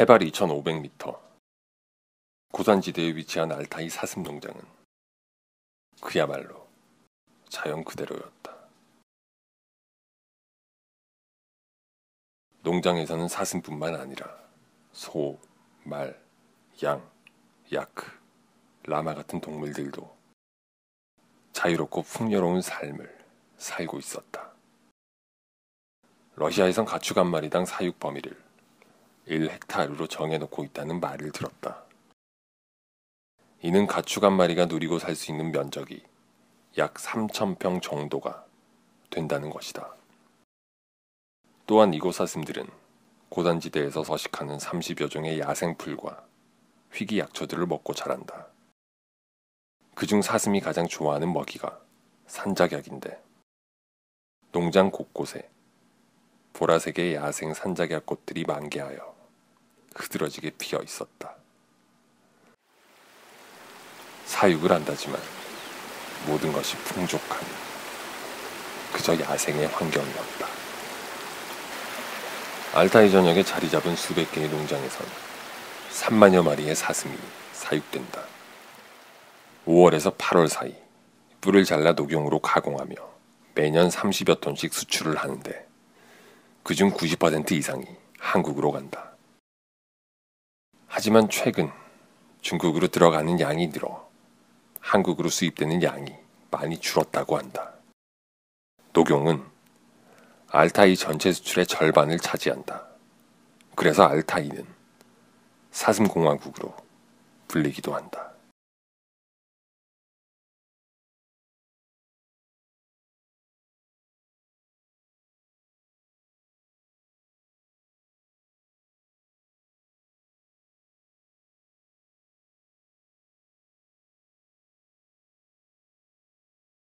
해발 2,500m. 고산지대에 위치한 알타이 사슴 농장은 그야말로 자연 그대로였다. 농장에서는 사슴뿐만 아니라 소, 말, 양, 야크, 라마 같은 동물들도 자유롭고 풍요로운 삶을 살고 있었다. 러시아에선 가축 한 마리당 사육 범위를 1헥타르로 정해놓고 있다는 말을 들었다. 이는 가축 한 마리가 누리고 살 수 있는 면적이 약 3,000평 정도가 된다는 것이다. 또한 이곳 사슴들은 고단지대에서 서식하는 30여 종의 야생풀과 희귀약초들을 먹고 자란다. 그중 사슴이 가장 좋아하는 먹이가 산작약인데 농장 곳곳에 보라색의 야생 산작약 꽃들이 만개하여 흐드러지게 피어 있었다. 사육을 한다지만 모든 것이 풍족한 그저 야생의 환경이었다. 알타이 전역에 자리 잡은 수백 개의 농장에선 3만여 마리의 사슴이 사육된다. 5월에서 8월 사이 뿔을 잘라 녹용으로 가공하며 매년 30여 톤씩 수출을 하는데 그중 90% 이상이 한국으로 간다. 하지만 최근 중국으로 들어가는 양이 늘어 한국으로 수입되는 양이 많이 줄었다고 한다. 녹용은 알타이 전체 수출의 절반을 차지한다. 그래서 알타이는 사슴공화국으로 불리기도 한다.